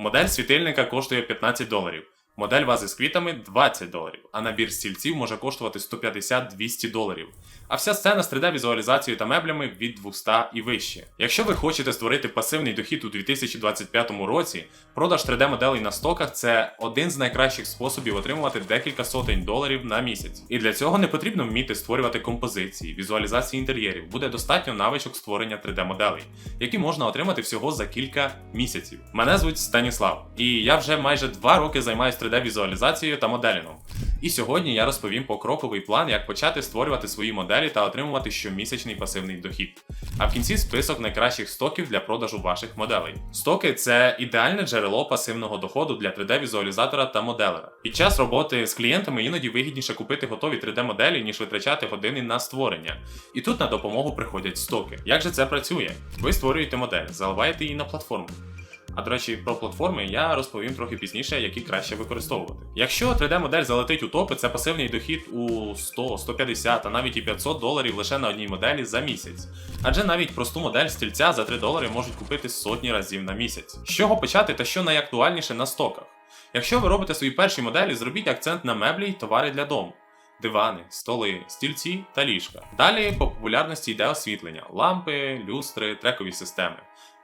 Модель світильника коштує 15 доларів. Модель вази з квітами 20 доларів, а набір стільців може коштувати 150-200 доларів. А вся сцена з 3D-візуалізацією та меблями від 200 і вище. Якщо ви хочете створити пасивний дохід у 2025 році, продаж 3D-моделей на стоках це один з найкращих способів отримувати декілька сотень доларів на місяць. І для цього не потрібно вміти створювати композиції, візуалізації інтер'єрів. Буде достатньо навичок створення 3D-моделей, які можна отримати всього за кілька місяців. Мене звуть Станіслав, і я вже майже два роки займаюся 3D-візуалізацією та моделінгом. І сьогодні я розповім покроковий план, як почати створювати свої моделі та отримувати щомісячний пасивний дохід. А в кінці список найкращих стоків для продажу ваших моделей. Стоки це ідеальне джерело пасивного доходу для 3D-візуалізатора та моделера. Під час роботи з клієнтами іноді вигідніше купити готові 3D-моделі, ніж витрачати години на створення. І тут на допомогу приходять стоки. Як же це працює? Ви створюєте модель, заливаєте її на платформу. А до речі, про платформи я розповім трохи пізніше, які краще використовувати. Якщо 3D-модель залетить у топи, це пасивний дохід у 100, 150, а навіть і 500 доларів лише на одній моделі за місяць. Адже навіть просту модель стільця за 3 долари можуть купити сотні разів на місяць. З чого почати та що найактуальніше на стоках? Якщо ви робите свої перші моделі, зробіть акцент на меблі й товари для дому. Дивани, столи, стільці та ліжка. Далі по популярності йде освітлення, лампи, люстри, трекові системи.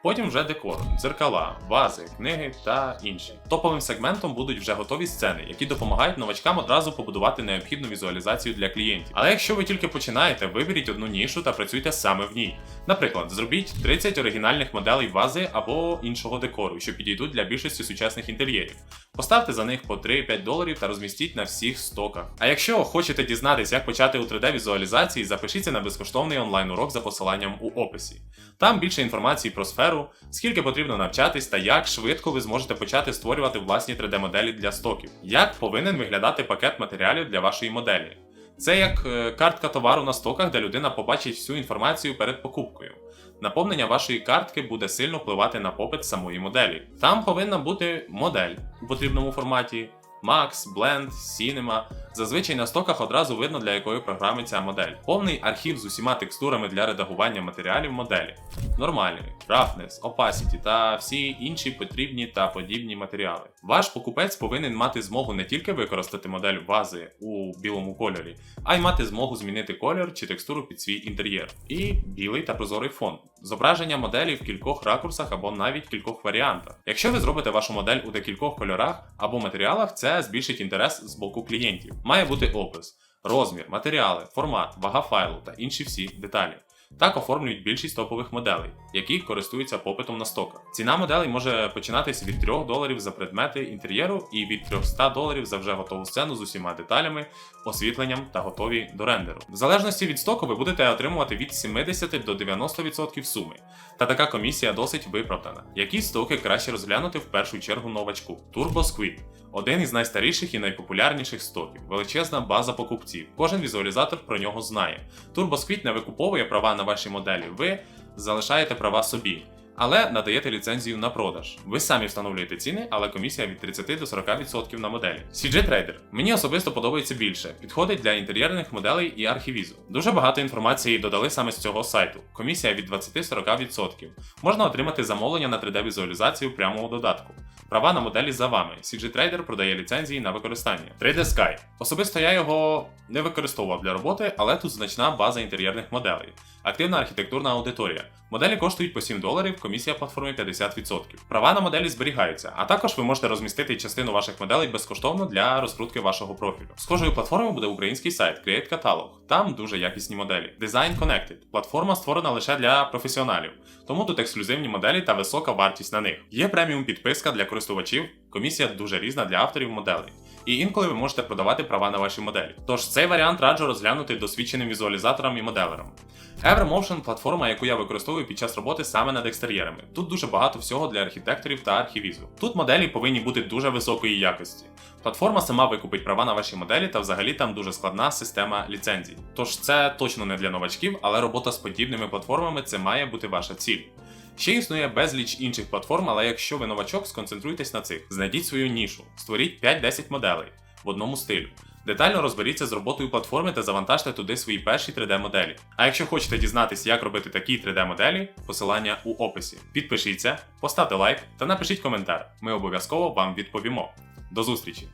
Потім вже декор, дзеркала, вази, книги та інші. Топовим сегментом будуть вже готові сцени, які допомагають новачкам одразу побудувати необхідну візуалізацію для клієнтів. Але якщо ви тільки починаєте, виберіть одну нішу та працюйте саме в ній. Наприклад, зробіть 30 оригінальних моделей вази або іншого декору, що підійдуть для більшості сучасних інтер'єрів. Поставте за них по 3-5 доларів та розмістіть на всіх стоках. А якщо хочете дізнатися, як почати у 3D-візуалізації, запишіться на безкоштовний онлайн-урок за посиланням у описі. Там більше інформації про сферу, скільки потрібно навчатись та як швидко ви зможете почати створювати власні 3D-моделі для стоків. Як повинен виглядати пакет матеріалів для вашої моделі. Це як е, картка товару на стоках, де людина побачить всю інформацію перед покупкою. Наповнення вашої картки буде сильно впливати на попит самої моделі. Там повинна бути модель у потрібному форматі. Max, Blend, Cinema. Зазвичай на стоках одразу видно, для якої програми ця модель. Повний архів з усіма текстурами для редагування матеріалів моделі. Нормальний, Roughness, Opacity та всі інші потрібні та подібні матеріали. Ваш покупець повинен мати змогу не тільки використати модель вази у білому кольорі, а й мати змогу змінити колір чи текстуру під свій інтер'єр. І білий та прозорий фон. Зображення моделі в кількох ракурсах або навіть кількох варіантах. Якщо ви зробите вашу модель у декількох кольорах або матеріалах, це збільшить інтерес з боку клієнтів. Має бути опис, розмір, матеріали, формат, вага файлу та інші всі деталі. Так оформлюють більшість топових моделей, які користуються попитом на стоках. Ціна моделей може починатися від 3 доларів за предмети інтер'єру і від 300 доларів за вже готову сцену з усіма деталями, освітленням та готові до рендеру. В залежності від стоку ви будете отримувати від 70 до 90% суми. Та така комісія досить виправдана. Які стоки краще розглянути в першу чергу новачку? Turbo Squid – один із найстаріших і найпопулярніших стоків, величезна база покупців. Кожен візуалізатор про нього знає. Turbo Squid не викуповує права на ваші моделі, ви залишаєте права собі. Але надаєте ліцензію на продаж. Ви самі встановлюєте ціни, але комісія від 30 до 40% на моделі. CG Trader мені особисто подобається більше. Підходить для інтер'єрних моделей і архівізу. Дуже багато інформації додали саме з цього сайту. Комісія від 20-40%. Можна отримати замовлення на 3D-візуалізацію прямо у додатку. Права на моделі за вами. CG Trader продає ліцензії на використання. 3D Sky. Особисто я його не використовував для роботи, але тут значна база інтер'єрних моделей. Активна архітектурна аудиторія. Моделі коштують по 7 доларів, комісія платформи 50%. Права на моделі зберігаються, а також ви можете розмістити частину ваших моделей безкоштовно для розкрутки вашого профілю. Схожою платформою буде український сайт Create Catalog. Там дуже якісні моделі. Design Connected. Платформа створена лише для професіоналів, тому тут ексклюзивні моделі та висока вартість на них. Є преміум підписка для користувачів, комісія дуже різна для авторів моделей. І інколи ви можете продавати права на ваші моделі. Тож цей варіант раджу розглянути досвідченим візуалізаторам і моделерам. Evermotion – платформа, яку я використовую під час роботи саме над екстер'єрами. Тут дуже багато всього для архітекторів та архівізу. Тут моделі повинні бути дуже високої якості. Платформа сама викупить права на ваші моделі, та взагалі там дуже складна система ліцензій. Тож це точно не для новачків, але робота з подібними платформами це має бути ваша ціль. Ще існує безліч інших платформ, але якщо ви новачок, сконцентруйтесь на цих. Знайдіть свою нішу, створіть 5-10 моделей. в одному стилю. Детально розберіться з роботою платформи та завантажте туди свої перші 3D-моделі. А якщо хочете дізнатися, як робити такі 3D-моделі, посилання у описі. Підпишіться, поставте лайк та напишіть коментар. Ми обов'язково вам відповімо. До зустрічі!